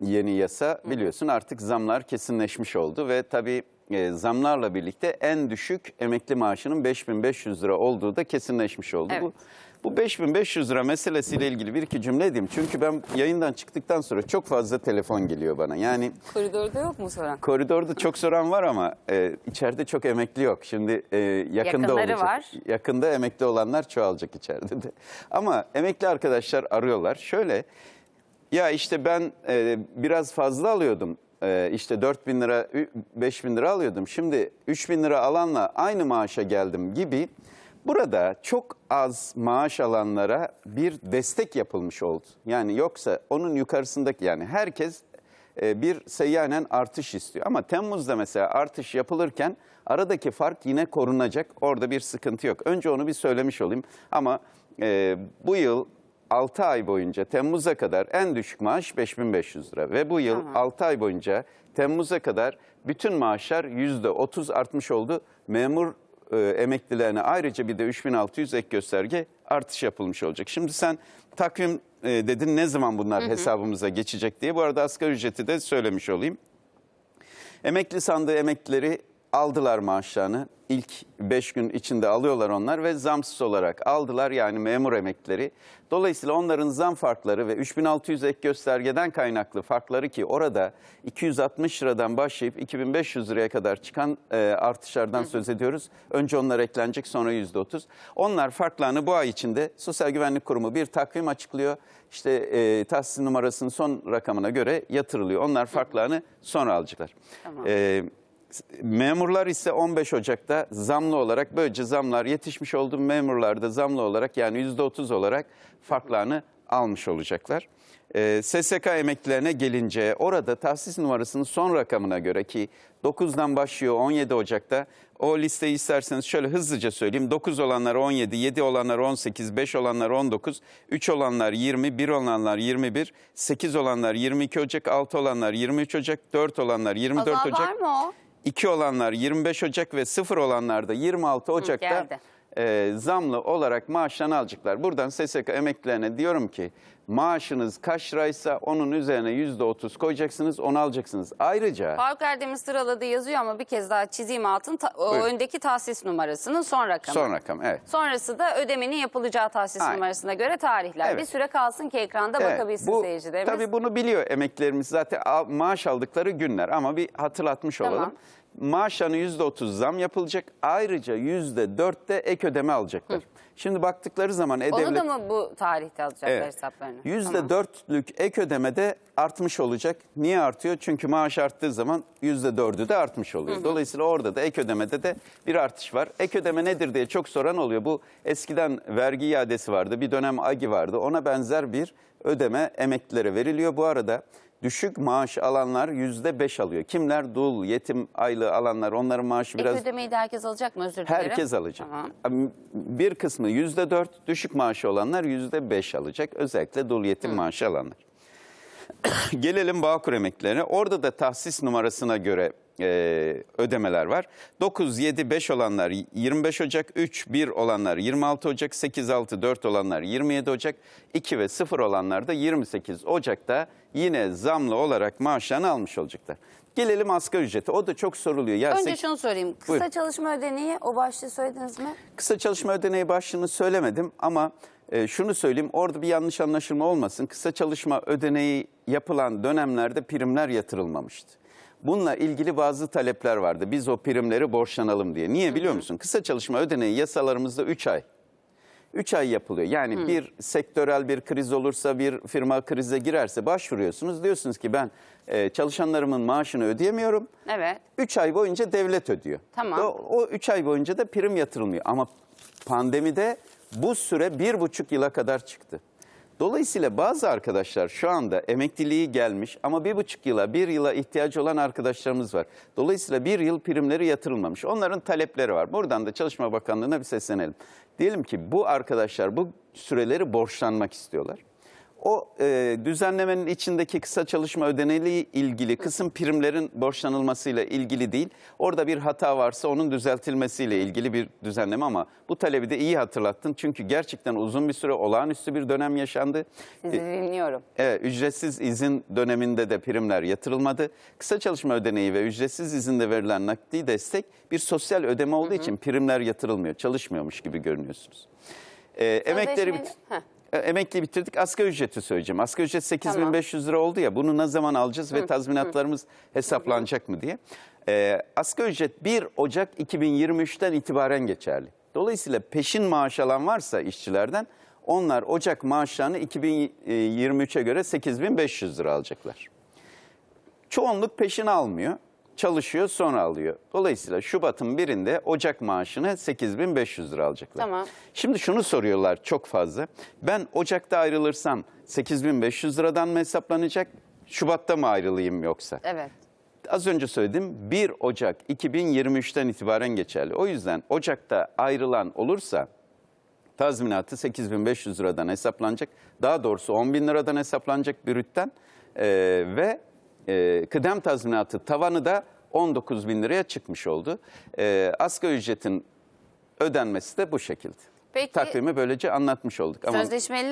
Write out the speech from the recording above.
yeni yasa biliyorsun artık zamlar kesinleşmiş oldu ve tabii e, zamlarla birlikte en düşük emekli maaşının 5500 lira olduğu da kesinleşmiş oldu. Evet. Bu bu 5500 lira meselesiyle ilgili bir iki cümle edeyim. Çünkü ben yayından çıktıktan sonra çok fazla telefon geliyor bana. Yani Koridorda yok mu soran? koridorda çok soran var ama e, içeride çok emekli yok. Şimdi e, yakında Yakınları olacak. var. Yakında emekli olanlar çoğalacak içeride de. Ama emekli arkadaşlar arıyorlar. Şöyle ya işte ben e, biraz fazla alıyordum. E, işte 4 bin lira, 5 bin lira alıyordum. Şimdi 3 bin lira alanla aynı maaşa geldim gibi. Burada çok az maaş alanlara bir destek yapılmış oldu. Yani yoksa onun yukarısındaki yani herkes e, bir seyyanen artış istiyor. Ama Temmuz'da mesela artış yapılırken aradaki fark yine korunacak. Orada bir sıkıntı yok. Önce onu bir söylemiş olayım. Ama e, bu yıl 6 ay boyunca Temmuz'a kadar en düşük maaş 5500 lira. Ve bu yıl Tamam. 6 ay boyunca Temmuz'a kadar bütün maaşlar %30 artmış oldu. Memur e, emeklilerine ayrıca bir de 3600 ek gösterge artış yapılmış olacak. Şimdi sen takvim e, dedin ne zaman bunlar hesabımıza geçecek diye. Bu arada asgari ücreti de söylemiş olayım. Emekli sandığı emeklileri aldılar maaşlarını. İlk 5 gün içinde alıyorlar onlar ve zamsız olarak aldılar yani memur emeklileri. Dolayısıyla onların zam farkları ve 3600 ek göstergeden kaynaklı farkları ki orada 260 liradan başlayıp 2500 liraya kadar çıkan e, artışlardan söz ediyoruz. Önce onlar eklenecek sonra %30. Onlar farklarını bu ay içinde Sosyal Güvenlik Kurumu bir takvim açıklıyor. İşte e, tahsis numarasının son rakamına göre yatırılıyor. Onlar farklarını sonra alacaklar. Tamam. E, Memurlar ise 15 Ocak'ta zamlı olarak böylece zamlar yetişmiş oldu. Memurlar da zamlı olarak yani %30 olarak farklarını almış olacaklar. Ee, SSK emeklilerine gelince orada tahsis numarasının son rakamına göre ki 9'dan başlıyor 17 Ocak'ta o listeyi isterseniz şöyle hızlıca söyleyeyim. 9 olanlar 17, 7 olanlar 18, 5 olanlar 19, 3 olanlar 20, 1 olanlar 21, 8 olanlar 22 Ocak, 6 olanlar 23 Ocak, 4 olanlar 24 Azal Ocak. var mı o? 2 olanlar 25 Ocak ve 0 olanlar da 26 Ocak'ta geldi. E, zamlı olarak maaşlarını alacaklar. Buradan SSK emeklilerine diyorum ki maaşınız kaç liraysa onun üzerine %30 koyacaksınız onu alacaksınız. Ayrıca Faruk Erdem'in sıraladığı yazıyor ama bir kez daha çizeyim altın. Ta- o Buyurun. öndeki tahsis numarasının son rakamı. son rakam evet. Sonrası da ödemenin yapılacağı tahsis Aynen. numarasına göre tarihler. Evet. Bir süre kalsın ki ekranda Evet, bakabilsin bu- seyircilerimiz. Tabii bunu biliyor emeklilerimiz zaten maaş aldıkları günler ama bir hatırlatmış Tamam. olalım. Maaşlarına %30 zam yapılacak. Ayrıca %4 de ek ödeme alacaklar. Şimdi baktıkları zaman Onu E-Devlet... da mı bu tarihte alacaklar Evet. hesaplarını? Yüzde Tamam. dörtlük ek ödemede artmış olacak. Niye artıyor? Çünkü maaş arttığı zaman yüzde dördü de artmış oluyor. Dolayısıyla orada da ek ödemede de bir artış var. Ek ödeme nedir diye çok soran oluyor. Bu eskiden vergi iadesi vardı. Bir dönem AGİ vardı. Ona benzer bir ödeme emeklilere veriliyor. Bu arada düşük maaş alanlar yüzde beş alıyor. Kimler? Dul, yetim aylığı alanlar. Onların maaşı biraz... Ek ödemeyi de herkes alacak mı? Özür dilerim. Herkes alacak. Tamam. Bir kısmı yüzde dört, düşük maaşı olanlar yüzde beş alacak. Özellikle dul yetim maaşı alanlar. Gelelim Bağkur emeklilerine. Orada da tahsis numarasına göre e, ödemeler var. 9, 7, 5 olanlar 25 Ocak, 3, 1 olanlar 26 Ocak, 8, 6, 4 olanlar 27 Ocak, 2 ve 0 olanlar da 28 Ocak'ta yine zamlı olarak maaşlarını almış olacaklar. Gelelim asgari ücrete. O da çok soruluyor. Ya Önce sek- şunu sorayım. Kısa Buyurun. çalışma ödeneği o başlığı söylediniz mi? Kısa çalışma ödeneği başlığını söylemedim ama e, şunu söyleyeyim orada bir yanlış anlaşılma olmasın. Kısa çalışma ödeneği yapılan dönemlerde primler yatırılmamıştı. Bununla ilgili bazı talepler vardı. Biz o primleri borçlanalım diye. Niye biliyor musun? Kısa çalışma ödeneği yasalarımızda 3 ay. 3 ay yapılıyor. Yani bir sektörel bir kriz olursa, bir firma krize girerse başvuruyorsunuz. Diyorsunuz ki ben e, çalışanlarımın maaşını ödeyemiyorum. Evet. 3 ay boyunca devlet ödüyor. Tamam. O 3 ay boyunca da prim yatırılmıyor. Ama pandemide bu süre bir buçuk yıla kadar çıktı. Dolayısıyla bazı arkadaşlar şu anda emekliliği gelmiş ama bir buçuk yıla, bir yıla ihtiyacı olan arkadaşlarımız var. Dolayısıyla bir yıl primleri yatırılmamış. Onların talepleri var. Buradan da Çalışma Bakanlığı'na bir seslenelim. Diyelim ki bu arkadaşlar bu süreleri borçlanmak istiyorlar. O e, düzenlemenin içindeki kısa çalışma ödeneğiyle ilgili kısım primlerin borçlanılmasıyla ilgili değil. Orada bir hata varsa onun düzeltilmesiyle ilgili bir düzenleme ama bu talebi de iyi hatırlattın. Çünkü gerçekten uzun bir süre olağanüstü bir dönem yaşandı. Sizi dinliyorum. Evet, ücretsiz izin döneminde de primler yatırılmadı. Kısa çalışma ödeneği ve ücretsiz izinde verilen nakdi destek bir sosyal ödeme olduğu için primler yatırılmıyor, çalışmıyormuş gibi görünüyorsunuz. Ee, emekleri Heh. E, Emekli bitirdik. Asgari ücreti söyleyeceğim. Asgari ücret 8500 lira oldu ya. Bunu ne zaman alacağız ve tazminatlarımız hesaplanacak mı diye. Ee, asgari ücret 1 Ocak 2023'ten itibaren geçerli. Dolayısıyla peşin maaş alan varsa işçilerden onlar Ocak maaşlarını 2023'e göre 8500 lira alacaklar. Çoğunluk peşin almıyor. Çalışıyor sonra alıyor. Dolayısıyla Şubat'ın birinde Ocak maaşını 8500 lira alacaklar. Tamam. Şimdi şunu soruyorlar çok fazla. Ben Ocak'ta ayrılırsam 8500 liradan mı hesaplanacak? Şubat'ta mı ayrılayım yoksa? Evet. Az önce söyledim 1 Ocak 2023'ten itibaren geçerli. O yüzden Ocak'ta ayrılan olursa tazminatı 8500 liradan hesaplanacak. Daha doğrusu 10 bin liradan hesaplanacak bürütten Ee, ve e, kıdem tazminatı tavanı da 19 bin liraya çıkmış oldu. Ee, asgari ücretin ödenmesi de bu şekilde. Peki- Takvimi böylece anlatmış olduk. Ama Sözleşmeli